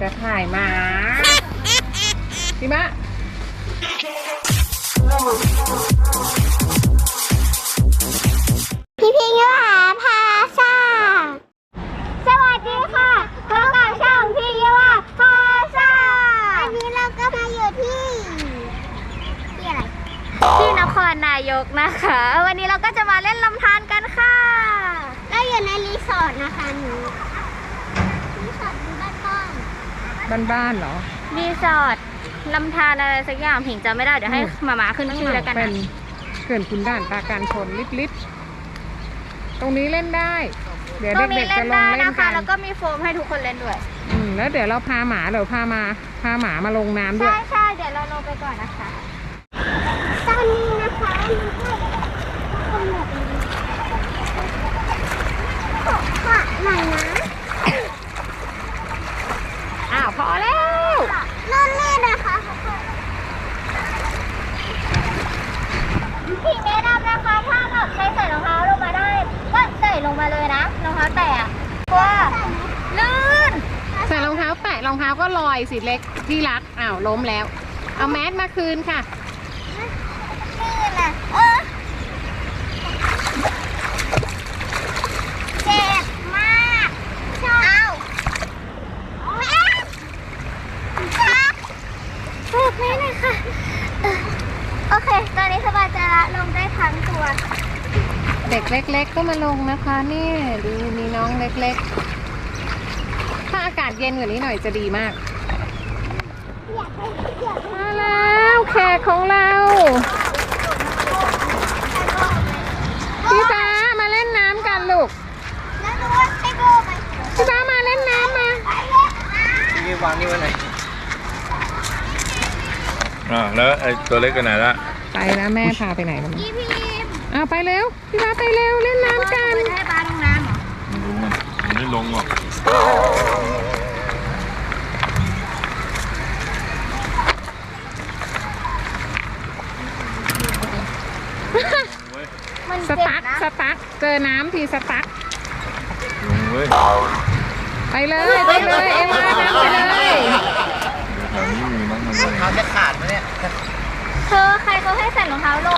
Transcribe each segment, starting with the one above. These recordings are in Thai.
จะถ่ายหมาพี่มะพี่พิงยุหาพาซาสวัสดีค่ะพบกับช่องพี่ยุหาพาซาวันนี้เราก็มาอยู่ที่ที่อะไรที่นครนายกนะคะ วันนี้เราก็จะมาเล่นลำธารกันค่ะ เราอยู่ในรีสอร์ทนะคะหนูรีสอร์ทอยู่บ้านต้น บ้านๆเหรอ รีสอร์ทลำธารอะไรสักอย่างผิงจำไม่ได้เดี๋ยวให้อืม มามาขึ้นชื่อแล้วกันเป็นะนเขื่อนขุนด่านตาการชนลิบๆตรงนี้เล่นได้ เดี๋ยวตรงนี้เด็กๆเล่จะนลงได้เล่นนะคะ กันแล้วก็มีโฟมให้ทุกคนเล่นด้วย อืมแล้วเดี๋ยวเราพาหมาเดี๋ยวพามาพาหมามาลงน้ำด้วใช่ย ใช่เดี๋ยวเราลงไปก่อนนะคะ ตอนนี้นะคะมันก็คนแบบนี้ขอขอหน่อยนะ อ้าวพอแล้ว นู่นนี่นะคะทุกคน พี่แนะนำนะคะถ้าแบบใครใส่รองเท้าลงมาได้ ก็ใส่ลงมาเลย นะรองเท้าแตะเพราะว่าลื่น ใส่รองเท้าแตะรองเท้าก็ลอยสิเล็กที่รักอ้าวล้มแล้ว เอาแมสมาคืนค่ะ นี่นะเออเจ็บมากชอบเอาแม่ค่ะเปิดไหมหน่อยค่ะเออโอเค ตอนนี้สบายใจละลงได้ทั้งตัว เด็ กเล็กๆก็มาลงนะคะนี่ดูมีน้องเล็กๆ ถ้าอากาศเย็นกว่านี้หน่อยจะดีมากอยากให้อยากให้มาแล้วแขกของเราพี่ฟ้ามาเล่นน้ำกันลูกแล้วดูว่าให้ดูไหมพี่ฟ้ามาเล่นน้ำมาไปเลยนะนี่วางนี่ไว้ไหนอ่าแล้วไอ้ตัวเล็กกันไหนละไปนะแม่พาไปไหนกันพี่ พิมอ้าวไปเร็ว พี่ฟ้าไปเร็วเล่นน้ำกันให้ปลาลงน้ำเหรอดูมันมันไม่ลงหรอกมันสเจ็บตั๊กนะสตั๊กเจอน้ำทีสตั๊กลงเว้ยไปเลยไปเลยเอ็มว่าน้ำไปเลยแถวนี้มีมั้งมันเลยเขาจะขาดไหมเนี่ย เธอใครเขาให้ใส่รองเท้าลง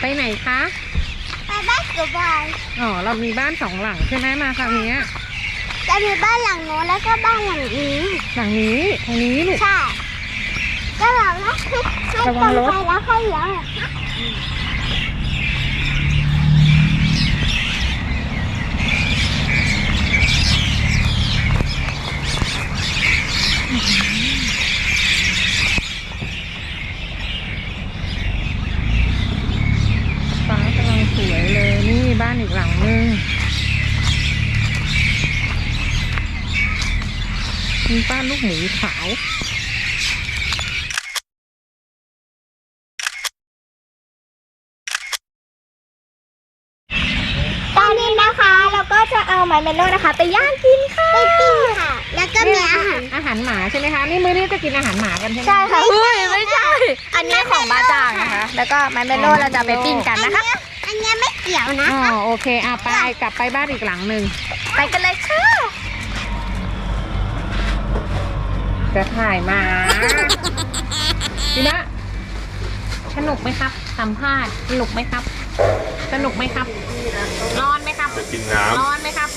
ไปไหนคะไปบ้านกับบอยอ๋อเรามีบ้านสองหลังใช่ไหมมาคราวนี้จะมีบ้านหลังโน้นแล้วก็บ้านหลังนี้ หลังนี้ทางนี้ลูกใช่ก็แบบว่าให้ให้ตรงระวังรถไปแล้วค่อยเลี้ยวเหรอคะ ฟ้ากำลังสวยเลย นี่บ้านอีกหลังนึง มี บ้านลูกหมูขาวตอนนี้นะคะ เราก็จะเอาไมเมโลนะคะ ไปย่างกินค่ะไปปิ้งค่ะ แล้วก็มีนี่อาหารอาหารหมาใช่ไหมคะนี่มื้อนี้จะกินอาหารหมากันใช่ไหมใช่ค่ะเฮ้ยไม่ใช่ อันนี้ของบาจางนะคะ แล้วก็ไมเมโลเราจะไปปิ้งกันนะคะ อันเนี้ยไม่เกี่ยวนะอ๋อโอเคอะไปกลับไปบ้านอีกหลังหนึ่งไปกันเลยค่ะ จะถ่ายมาพี่นะสนุกไหมครับ สัมภาษณ์สนุกไหมครับ สนุกไหมครับ ร้อนไหมครับ จะกินน้ร้อนไหมครับ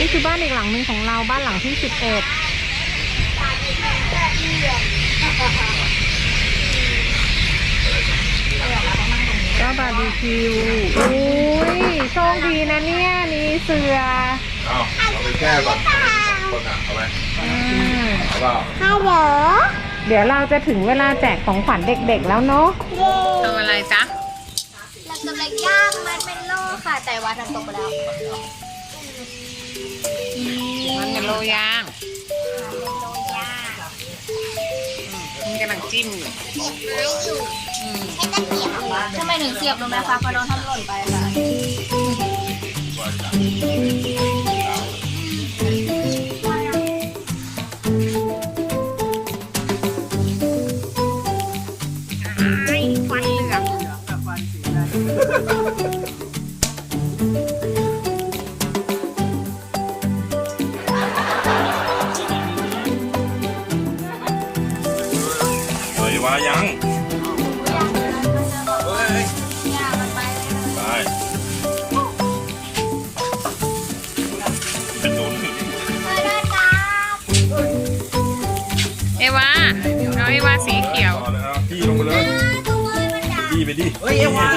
นี่คือบ้านอีกหลังหนึ่งของเราบ้านหลังที่สิบเอ็ด ก็บาร์บีคิวอุ้ยโชคดีนะเนี่ยนี่เสือำเอาเอาไปแช่ก่อนคนอะเอาไปอืมเอาเปล่าฮัลโหลเดี๋ยวเราจะถึงเวลาแจกของขวัญเด็กๆแล้วเนาะเย้ทำอะไรจ๊ะเรากำลังย่างมันเป็นโลค่ะ แต่ว่าทำตกไปแล้วมันเป็นโลย่างมันกำลังจิ้มอยู่ไม้อยู่ให้ตะเกียบ หนึ่งเสียบลงนะคะพอโดนทำหล่นไปล่ะ สีเขียวต่อเลยเอาพี่ลงไปเลยพี่ไปดิ เฮ้ยเอวา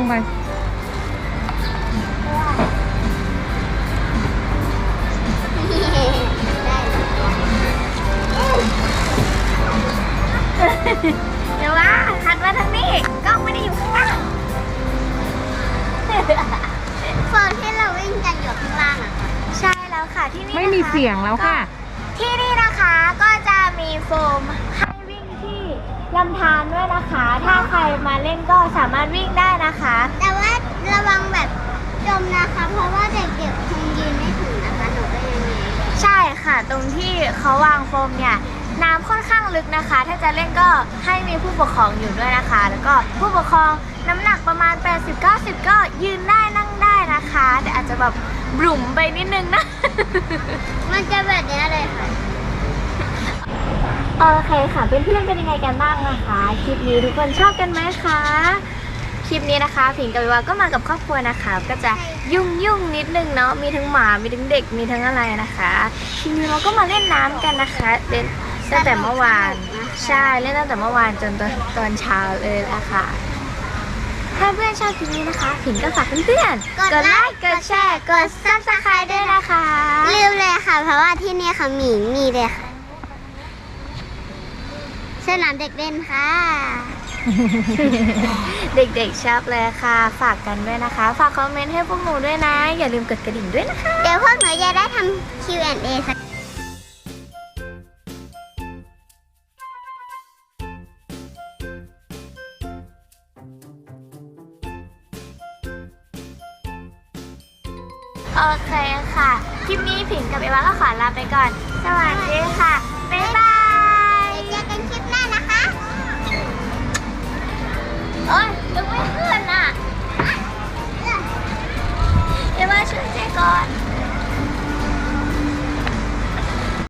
งลงไป เดี๋ยวว่าหันมาทางนี้กล้องไม่ได้อยู่ข้างล่างโซนที่เราวิ่งกันอยู่ข้างล่างอะค่ะใช่แล้วค่ะที่นี่ไม่มีนะคะเสียงแล้วค่ะ ที่นี่นะคะก็จะมีโฟมให้วิ่งที่ ลำธารด้วยนะคะ ถ้าใครมาเล่นก็สามารถวิ่งได้นะคะ แต่ว่าระวังแบบจมนะคะ เพราะว่าเด็กๆคงยืนไม่ถึงนะคะหนูก็ยังไงใช่ค่ะ ตรงที่เขาวางโฟมเนี่ย น้ำค่อนข้างลึกนะคะ ถ้าจะเล่นก็ให้มีผู้ปกครองอยู่ด้วยนะคะ แล้วก็ผู้ปกครองน้ำหนักประมาณ 80-90 ก็ยืนได้นั่งได้นะคะ แต่อาจจะแบบบลุ่มไปนิดนึงนะ มันจะแบบเนี้ยเลยค่ะ โอเคค่ะเพื่อนๆเป็นยังไงกันบ้างนะคะ คลิปนี้ทุกคนชอบกันไหมคะ คลิปนี้นะคะผิงกับวิวาก็มากับครอบครัวนะคะ ก็จะยุ่งยุ่งนิดนึงเนาะมีทั้งหมามีทั้งเด็กมีทั้งอะไรนะคะทีนี้เราก็มาเล่นน้ำกันนะคะเล่นตั้งแต่เมื่อวานใช่เล่นตั้งแต่เมื่อวานจนตอนตอนเช้าเลยละค่ะ ถ้าเพื่อนชอบคลิปนี้นะคะผิงก็ฝากเพื่อนๆกดไลค์กดแชร์กดซับสไครต์ด้วยนะคะ ลืมเลยค่ะ เพราะว่าที่นี่ค่ะหมีมีเลยค่ะ สนามเด็กเล่นค่ะ เด็กๆชอบเลยค่ะ ฝากกันด้วยนะคะ ฝากคอมเมนต์ให้พวกหนูด้วยนะ อย่าลืมกดกระดิ่งด้วยนะคะ เดี๋ยวพวกหนูจะได้ทำ Q&A สักโอเคค่ะ คลิปนี้ผิงกับเอวาก็ขอลาไปก่อน สวัสดีค่ะ บ๊ายบาย เจอกันคลิปหน้านะคะโอ้ยยังไม่ขึ้นอะเดี๋ยวมาช่วยเจ๊ก่อน